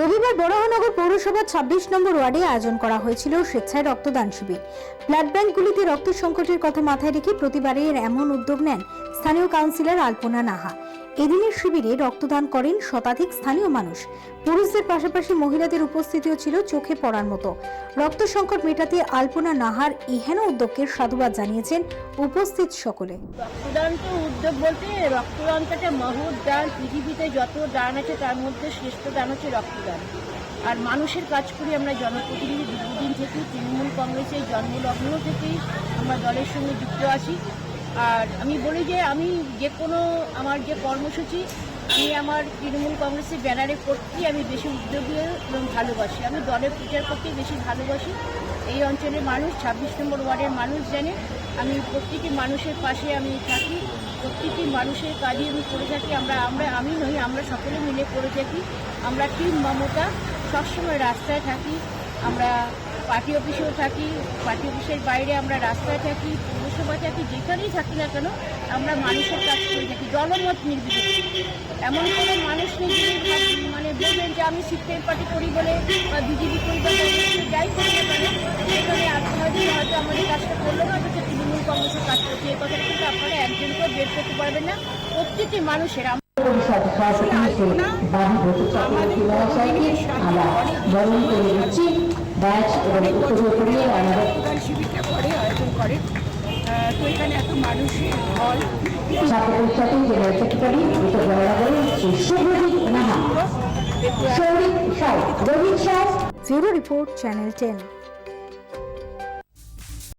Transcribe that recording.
রবিবার বরাহনগর পৌরসভার ছাব্বিশ নম্বর ওয়ার্ডে আয়োজন করা হয়েছিল স্বেচ্ছায় রক্তদান শিবির। ব্লাড ব্যাংকগুলিতে রক্ত সংকটের কথা মাথায় রেখে প্রতিবারের এমন উদ্যোগ নেন স্থানীয় কাউন্সিলর আলপনা নাহা। এদিনের শিবিরে রক্তদান করেন শতাধিক স্থানীয় মানুষ। পুরুষদের পাশাপাশি মহিলাদের উপস্থিতিও ছিল চোখে পড়ার মতো। রক্ত সংকট মেটাতে আলপনা নাহার ইহেন উদ্যোগকে সাধুবাদ জানিয়েছেন উপস্থিত সকলে। রক্তদান তো উদ্যোগ বলতে রক্তদানটা একটা মহৎ দান। পৃথিবীতে যত দান আছে তার মধ্যে শ্রেষ্ঠ দান হচ্ছে রক্তদান। আর মানুষের কাজ করি আমরা জনপ্রতিনিধি দীর্ঘদিন থেকে তৃণমূল কংগ্রেসের জন্মলগ্ন থেকেই আমরা দলের সঙ্গে যুক্ত আছি। আর আমি বলি যে আমি যে কোনো আমার যে কর্মসূচি, আমি আমার তৃণমূল কংগ্রেসের ব্যানারে করতেই আমি বেশি উদ্যোগী এবং ভালোবাসি। আমি দলের প্রচার করতে বেশি ভালোবাসি। এই অঞ্চলের মানুষ, ছাব্বিশ নম্বর ওয়ার্ডের মানুষ জানে, আমি প্রত্যেকটি মানুষের পাশে আমি থাকি, প্রত্যেকটি মানুষের কাজে আমি করে থাকি। আমরা আমরা, আমি নই, আমরা সকলে মিলে করে থাকি। আমরা টিম মমতা, সবসময় রাস্তায় থাকি। আমরা পার্টি অফিসেও থাকি পার্টি অফিসের বাইরে আমরা রাস্তায় থাকি পৌরসভা থাকি যেখানেই থাকি না কেন আমরা মানুষের কাজ করে থাকি জনমত নির্বিশেষে। এমন কোনো মানুষ নেই যিনি মানে বলবেন যে আমি সিপিএম পার্টি করি বলে বা বিজেপি করি বা যাই করি না কেন সেখানে আজকে হয়তো আমাদের কাজটা করল না অথচ তৃণমূল কংগ্রেসের কাজ করছে এই কথাটা কিন্তু আপনারা একজনকেও বের করতে পারবেন না। প্রত্যেকটি মানুষের আমরা বরণ করে দিচ্ছি ব্যাচ এবং উত্তরীয় করিয়ে আমাদের শিবিরটা করে আয়োজন করে। তো এখানে এত মানুষের ঢল ছাত্র জেনারেল সেক্রেটারি উত্তর জেলানগরের Shri Subhajit Naha Sourik Sau Rohit Sau bureau report channel ten